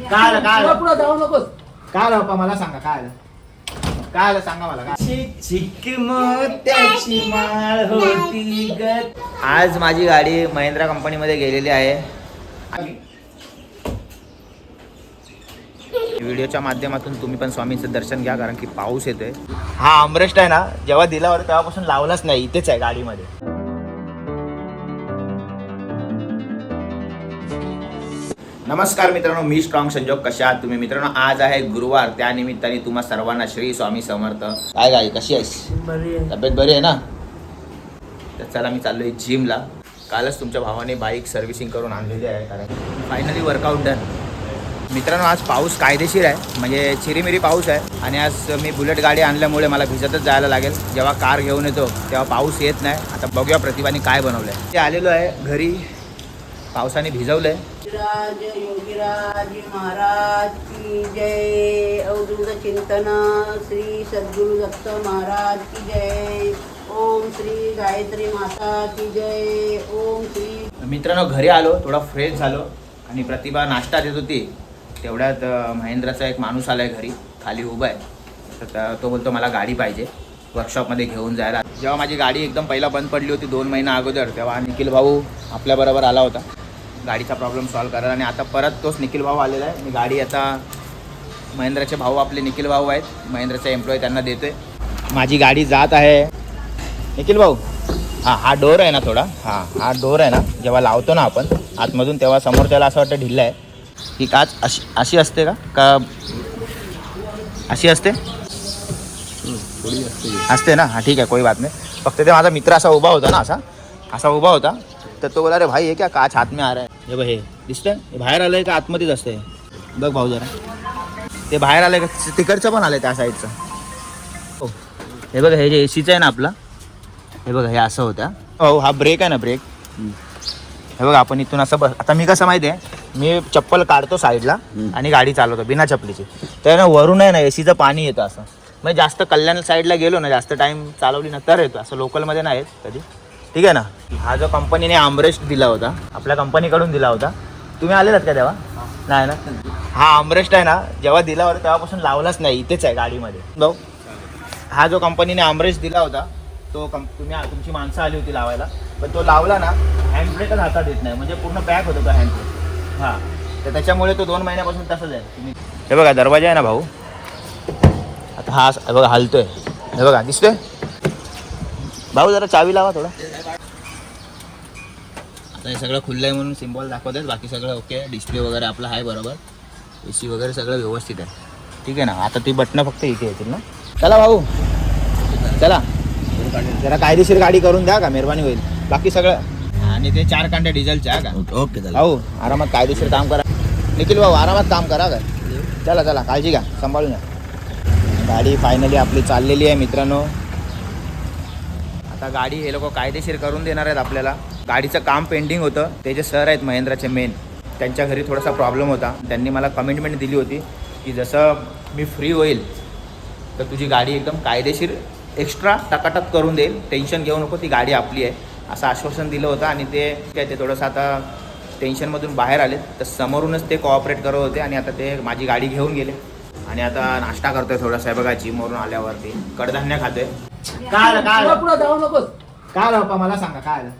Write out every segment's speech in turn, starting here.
काय आलं काय पुढं आलं पुढं जाऊ नकोस. काय आलं पप्पा मला सांगा काय आलं? काय आलं? सांगा मला काय मोत्याची माळ होती आज माझी गाडी महिंद्रा कंपनीमध्ये गेलेली आहे. व्हिडिओच्या माध्यमातून तुम्ही पण स्वामींचं दर्शन घ्या कारण की पाऊस येतोय. हा आमरेस्ट आहे ना? जेव्हा दिल्यावर तेव्हापासून लावलाच नाही इथेच आहे गाडीमध्ये. नमस्कार मित्रांनो मी स्ट्रॉंग संजोग. कशा आहात तुम्ही? मित्रांनो आज आहे गुरुवार. त्या निमित्ताने तुम्हा सर्वांना श्री स्वामी समर्थ. काय गाई कशी आहेस? तब्येत बरी आहे ना? तर चला मी चाललोय जिमला कालच तुमच्या भावाने बाईक सर्व्हिसिंग करून आणलेली आहे कारण फायनली वर्कआउट डन मित्रांनो आज पाऊस कायदेशीर आहे. म्हणजे चिरीमिरी पाऊस आहे. आणि आज मी बुलेट गाडी आणल्यामुळे मला भिजतच जायला लागेल. जेव्हा कार घेऊन येतो तेव्हा पाऊस येत नाही. आता बघूया प्रतिभाने काय बनवलं आहे ते आलेलो आहे घरी. पावसाने भिजवलं आहे राज योगीराज महाराज की जय. अवधूत चिंतन श्री सद्गुरु दत्त महाराज की जय. ओम श्री गायत्री माता की जय. ओम श्री मित्रांनो घरी आलो थोडा फ्रेश झालो आणि प्रतिभा नाश्ता देत होती. तेवढ्यात महेंद्राचा एक माणूस आलाय घरी खाली उभा आहे. तर तो बोलतो मला गाडी पाहिजे वर्कशॉपमध्ये घेऊन जायला. जेव्हा माझी गाडी एकदम पहिला बंद पडली होती दोन महिना अगोदर तेव्हा निखिल भाऊ आपल्याबरोबर आला होता. गाडीचा प्रॉब्लेम सॉल्व करायला आणि आता परत तोच निखिल भाऊ आलेला आहे. मी गाडी आता महेंद्राचे भाऊ आपले निखिल भाऊ आहेत. महेंद्राचे एम्प्लॉय त्यांना देतोय. माझी गाडी जात आहे. निखिल भाऊ हां हा डोर आहे ना थोडा? हां हा डोर आहे ना? जेव्हा लावतो ना आपण आतमधून तेव्हा समोरच्याला असं वाटतं ढिल्लं आहे. ही काच अशी अशी असते का? का अशी असते? असते ना? हां ठीक आहे कोई बात नाही. फक्त ते माझा मित्र असा उभा होता ना असा? असा उभा होता. तर तो बोला रे भाई हे क्या काच हात में आ रहा है? हे बघ हे दिसतंय? हे बाहेर आलंय का आतमध्येच असतंय? बघ भाऊ जरा. ते बाहेर आलंय का? तिकडचं पण आलंय त्या साईडचं. हो. हे बघा हे जे एसीचं आहे ना आपला हे बघा हे असं होतं. हो हा ब्रेक आहे ना ब्रेक हे बघा आपण इथून असं बस आता मी कसं माहिती आहे मी चप्पल काढतो साईडला आणि गाडी चालवतो बिना चपलीची तर ना वरून आहे ना एसीचं पाणी येतं असं. म्हणजे जास्त कल्याण साईडला गेलो ना जास्त टाइम चालवली ना तर येतो. असं लोकलमध्ये नाही येत कधी. ठीक आहे ना? हा जो कंपनीने आमरेस्ट दिला होता आपल्या कंपनीकडून दिला होता तुम्ही आलेलात का तेव्हा? नाही ना? हा आमरेस्ट आहे ना जेव्हा दिला होता तेव्हापासून लावलाच नाही इथेच आहे गाडीमध्ये. भाऊ हा जो कंपनीने आमरेस्ट दिला होता तो कं तुम्ही तुमची माणसं आली होती लावायला पण तो लावला ना हँडब्रेकच हातात येत नाही म्हणजे पूर्ण पॅक होतो तो हँडब्रेक हां. तर त्याच्यामुळे तो दोन महिन्यापासून तसंच आहे. तुम्ही हे बघा दरवाजा आहे ना भाऊ? आता हा हे बघा हलतोय. हे बघा दिसतोय? भाऊ जरा चावी लावा थोडा. आता हे सगळं खुल्लं आहे म्हणून सिम्बॉल दाखवतात बाकी सगळं ओके डिस्प्ले वगैरे आपला आहे बरोबर. ए सी वगैरे सगळं व्यवस्थित आहे. ठीक आहे ना? आता ती बटणं फक्त इथे येतील ना? चला भाऊ. चला. जरा कायदेशीर गाडी करून द्या का? मेहरबानी होईल. बाकी सगळं. आणि ते चार कांड्या डिझेलच्या आहे का? ओके भाऊ आरामात कायदेशीर काम करा. निखिल भाऊ आरामात काम करा का? चला चला. काळजी घ्या. सांभाळून या. गाडी फायनली आपली चाललेली आहे मित्रांनो. आता गाडी हे लोक कायदेशीर करून देणार आहेत आपल्याला. गाडीचं काम पेंडिंग होतं. ते जे सर आहेत महिंद्राचे मेन त्यांच्या घरी थोडासा प्रॉब्लेम होता. त्यांनी मला कमिटमेंट दिली होती की जसं मी फ्री होईल तर तुझी गाडी एकदम कायदेशीर एक्स्ट्रा टकाटक करून देईल. टेन्शन घेऊ नको ती गाडी आपली आहे. असं आश्वासन दिलं होतं आणि ते काय ते थोडंसं आता टेन्शनमधून बाहेर आले तर समोरूनच ते कोऑपरेट करत होते आणि आता ते माझी गाडी घेऊन गेले. आणि आता नाश्ता करतोय थोडासा बघा जिमवरून आल्यावरती. कडधान्य खातोय. काय आलं काय पुढं आलं जाऊ नकोस. काय आलं मला सांगा काय आलं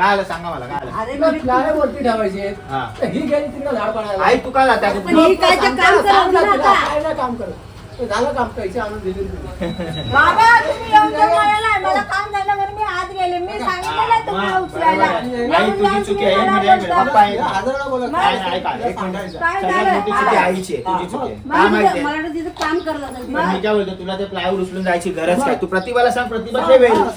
काय आलं सांगा मला काय आलं अरे तुला मी फ्लाय वरती ठेवायचे हा. तर ही गेली तिकडे झाड पडायला. आई तू काय जाता पण ही काय ते काम करत नाही आता. काय नाही काम करत ते झालं काम पैसे आणून दिले तुम्ही. बाबा तुम्ही मला काम झालं म्हणून मी आत गेले मी सांगितलेलं तुम्हाला उचलायला. आई तुझी चुकी आहे एक मिनिट, एक मिनिट. पप्पा आहे का? हजाराला बोलत काय नाही, ऐका, एक मिनिट. काय सगळ्यात झालं? मोठी चुकी आईची आहे तुझी चुकी आहे. काय मला माहिती तिथं- आहे? मला तिथं काम करत असेल पण मी काय बोलतो तुला ते प्लायवूड उचलून जायची गरज काय? तू प्रतिभाला सांग प्रतिभा ठेवेल हा.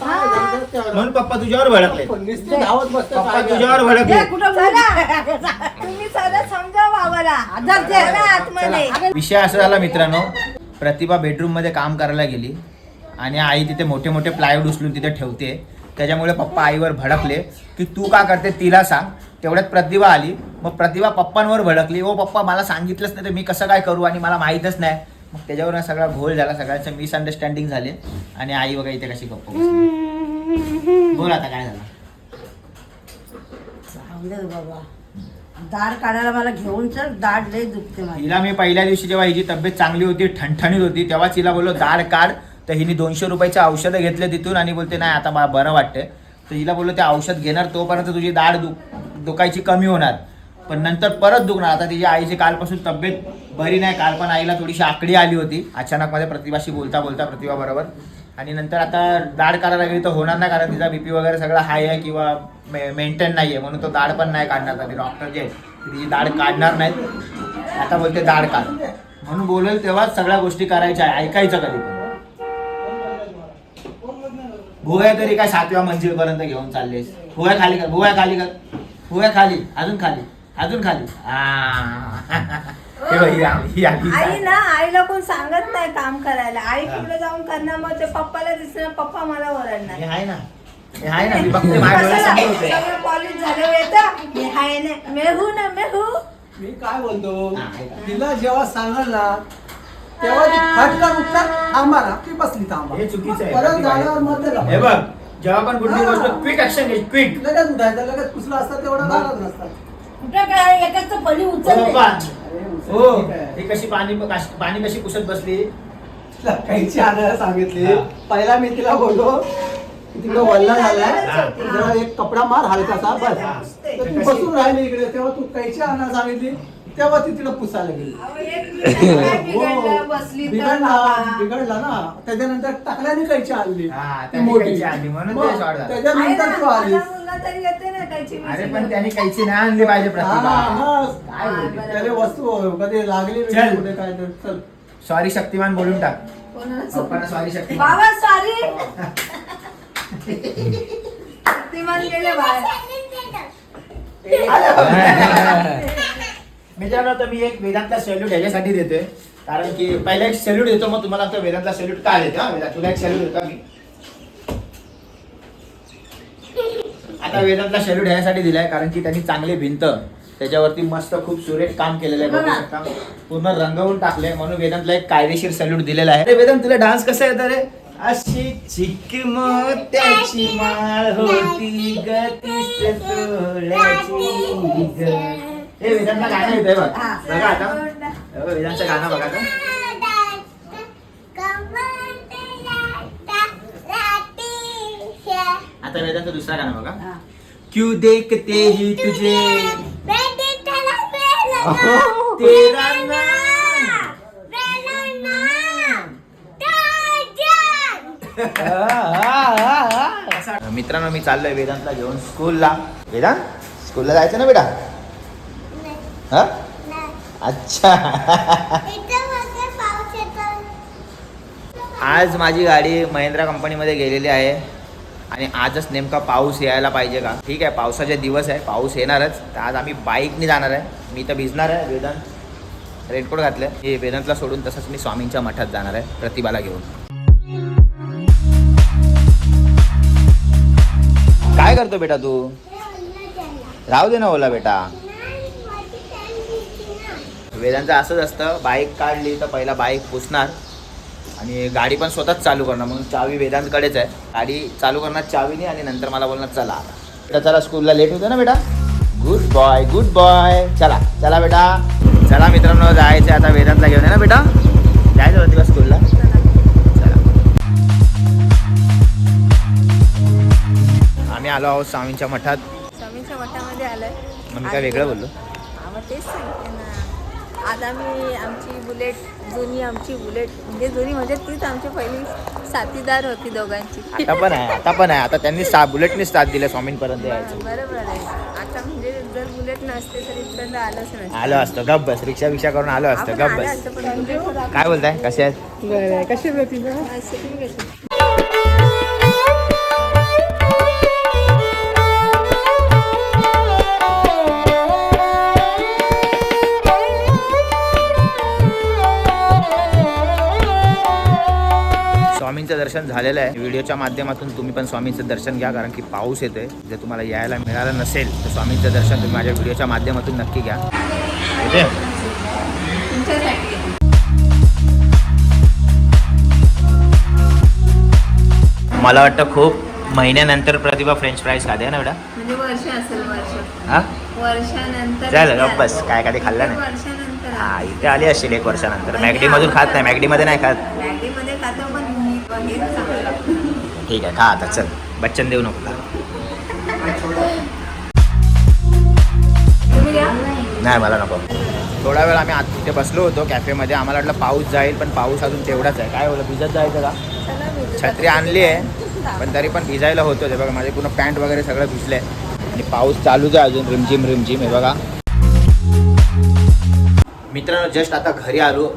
म्हणून पप्पा तुझ्यावर भडकले पण नुसते धावत बसतात पप्पा काय तुझ्यावर भडकले? चला तुम्ही सगळं समजा बाबाला. आधार दे. चला आतमध्ये. विषय असा झाला मित्रांनो. प्रतिभा बेडरूममध्ये काम करायला गेली. आणि आई तिथे मोठे मोठे प्लायवूड उचलून तिथे ठेवते. त्याच्यामुळे पप्पा आईवर भडकले. की तू का करते तिला सांग. तेवढ्यात प्रतिभा आली. मग प्रतिभा पप्पांवर भडकली. ओ पप्पा मला सांगितलंच नाही तर मी कसं काय करू आणि मला माहीतच नाही. मग त्याच्यावर सगळा घोळ झाला. सगळ्यांचं मिसअंडरस्टँडिंग झाले. आणि आई बघा इथे कशी गप्प. बोल आता काय झालं. जाऊ दे बाबा. दाढ काढायला मला घेऊन चल. दाढ लय दुखते हिला मी पहिल्या दिवशी जेव्हा हिची तब्येत चांगली होती ठणठणीत होती तेव्हाच हिला बोललो दाढ काढ. तर हिने दोनशे रुपयाचे औषधं घेतले तिथून आणि बोलते नाही आता मला बरं वाटतंय. तर हिला बोललो ते औषध घेणार तोपर्यंत तुझी दाढ दुख दुखायची कमी होणार. पण नंतर परत दुखणार. आता तिच्या आईची कालपासून तब्येत बरी नाही. काल पण आईला थोडीशी आकडी आली होती. अचानक माझ्या प्रतिभाशी बोलता बोलता प्रतिभा बरोबर. आणि नंतर आता दाढ काढायला गेली तर होणार नाही कारण तिचा बीपी वगैरे सगळं हाय आहे किंवा मेंटेन नाही आहे म्हणून तो दाढ पण नाही काढणार. आता डॉक्टर जे तिची दाढ काढणार नाहीत. आता बोलते दाढ काढ. म्हणून बोलेल तेव्हाच सगळ्या गोष्टी करायच्या. आहे ऐकायचं कधी भुवया तरी काय सातव्या मंजिलपर्यंत घेऊन चाललेस. भुवया खाली कर भुवया खाली कर. भुवया खाली अजून खाली अजून खाली. हे बघ, ही ही आली. आई ना आईला कोण सांगत नाही काम करायला. आई. कुठे जाऊन करणार मग ते पप्पाला दिसणार पप्पा मला ओरडणार. हे आहे ना हे आहे ना मी बघते माझ्या डोळ्यासमोर होते सगळं कॉलेज झालं येतं मी हाय ना मेहू ना मेहू. मी काय बोलतो? हा, ऐका. तिला जेव्हा सांगाल ना तेव्हा ती फटकन उठणार थांबा ना ती बसली थांबा हे चुकीचं आहे. परत हे बघ जेव्हा पण कुठली गोष्ट क्विक ऍक्शन घे क्विक लगेच उठायचं लगेच पुसलं असतं तेवढं झालंच नसतं. कुठं काय एकाच पली उचलते अरे, हो? ही कशी पाणी कशी- पाणी कशी पुसत बसली? तिला कैची आणायला सांगितली. हा. पहिला मी तिला बोललो की तिकडे वल्ला झालाय. हा. जरा एक कपडा मार हलकासा बस. हा. तर ती बसून राहिली इकडे. तेव्हा तू कैची आणायला सांगितली तेव्हा ती तिला पुसायला गेली. हो, बसली तर बिघडला ना. त्याच्यानंतर टाकल्याने कैची आणली हा, ती त्याने मोठी. कैची आणली, म्हणून मग त्याच्यानंतर तू आलीस. कायची अरे पण. त्याने कैची नाही आणली पाहिजे हा, प्रतिभा मग. काय बोलते? बरं. त्याला वस्तू कधी लागली चल. कुठे काय तर. चल. सॉरी शक्तिमान बोलून टाक. पप्पांना सॉरी शक्तिमान? बाबा सॉरी शक्तिमान गेले बाहेर. मित्रांनो तर मी एक वेदांतला सॅल्यूट ह्याच्यासाठी देतोय. कारण की पहिला एक सॅल्यूट देतो मग तुम्हाला आमचा वेदांतला सॅल्यूट का देतो हा? वेदांत तुला एक सॅल्यूट देतो मी. आता वेदांतला सॅल्यूट ह्यासाठी दिलाय कारण की त्यांनी चांगली भिंत त्याच्यावरती मस्त खूप सुरेख काम केलेलं आहे बघू शकता. पूर्ण रंगवून टाकले म्हणून वेदांतला एक कायदेशीर सॅल्यूट दिलेला आहे. अरे वेदांत तुला डान्स कसा येतो रे? अशी चिकमोत्याची माळ होती गतीस तोळ्याची ग. हे वेदांतला गाणं येतंय बघ. बघा आता. हो, वेदांतचं गाणं बघा आता. आता दुसरा गाणं बघा. हा. क्यों देखते ही तुझे? तेरा नाम. मित्रांनो मी चाललोय वेदांतला घेऊन स्कूलला. वेदांत? स्कूलला जायचं ना बेटा? हा? अच्छा. आज माझी गाडी महिंद्रा कंपनीमध्ये गेलेली आहे. आणि आजच नेमका पाऊस यायला पाहिजे का? ठीक आहे पावसाचे दिवस आहे पाऊस येणारच. तर आज आम्ही बाईकने जाणार आहे. मी तर भिजणार आहे वेदांत रेनकोट घातलं हे वेदांतला सोडून तसंच मी स्वामींच्या मठात जाणार आहे प्रतिभाला घेऊन. काय करतो बेटा तू? राहू दे ना ओला बेटा. वेदांचं असंच असतं बाईक काढली तर पहिला बाईक पुसणार आणि गाडी पण स्वतःच चालू करणार. म्हणून चावी वेदांतकडेच आहे. गाडी चालू करणार चावीने आणि नंतर मला बोलणार चला आता. बेटा चला स्कूलला लेट होतं ना बेटा? गुड बॉय गुड बॉय चला चला बेटा. चला मित्रांनो जायचं आता वेदांतला घेऊन आहे ना बेटा? जायचं होतं का स्कूलला? चला. आम्ही आलो आहोत स्वामींच्या मठात. स्वामींच्या मठामध्ये आलोय. मग मी काय वेगळं बोललो? तेच. आज आम्ही आमची बुलेट जुनी आमची बुलेट म्हणजे जुनी म्हणजे तीच आमची पहिली साथीदार होती दोघांची. आता पण आहे आता पण आहे. आता त्यांनी सा बुलेटने साथ दिल्या स्वामींपर्यंत यायचं. बरोबर आहे. आता म्हणजे जर बुलेट नसते तर इथपर्यंत आलंच नसतं. आलो असतो गप बस रिक्षा बिक्षा करून आलो असतो आपण गप आलं बस. काय बोलताय? कसे आहेत? कशी दर्शन झालेलं आहे. व्हिडिओच्या माध्यमातून तुम्ही पण स्वामींचं दर्शन घ्या कारण की पाऊस येतोय. जर तुम्हाला यायला मिळालं नसेल तर स्वामींचं दर्शन तुम्ही माझ्या व्हिडिओच्या माध्यमातून नक्की घ्या. मला वाटतं खूप महिन्यानंतर प्रतिभा फ्रेंच फ्राईज खाते ना बेटा? म्हणजे वर्ष असेल वर्ष. हा? वर्षानंतर चल गप्प बस काय कधी खाल्लं नाही. वर्षानंतर. हा इथे आली असतील एक वर्षानंतर. मॅगडी मधून खात नाही मॅगडी मध्ये नाही खात. मॅगी मध्ये खातो पण ठीक आहे खा आता चल. बच्चन देऊ नको नाही मला नको. थोडा वेळ आम्ही आत तिथे बसलो होतो कॅफेमध्ये. आम्हाला वाटलं पाऊस जाईल पण पाऊस अजून तेवढाच आहे. काय होतं भिजत जायचं का? छत्री आणली आहे पण तरी पण भिजायला होतं ते बघा. माझे पूर्ण पॅन्ट वगैरे सगळं भिजलंय आणि पाऊस चालूच आहे अजून रिमझिम रिमझिम हे बघा. मित्रांनो जस्ट आता घरी आलो.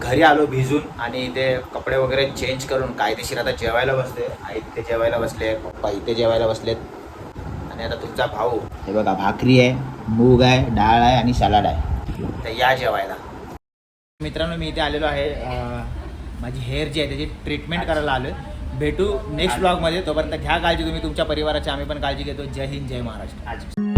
घरी आलो भिजून आणि ते कपडे वगैरे चेंज करून कायदेशीर आता जेवायला बसले आई इथे जेवायला बसले पप्पा इथे जेवायला बसलेत. आणि आता तुमचा भाऊ. हे बघा भाकरी आहे मूग आहे डाळ आहे आणि सलाड आहे. तर या जेवायला. मित्रांनो मी इथे आलेलो आहे. माझी हेअर जी आहे त्याची ट्रीटमेंट करायला आलो भेटू नेक्स्ट ब्लॉगमध्ये तोपर्यंत घ्या काळजी तुम्ही तुमच्या परिवाराची. आम्ही पण काळजी घेतो. जय हिंद जय महाराष्ट्र.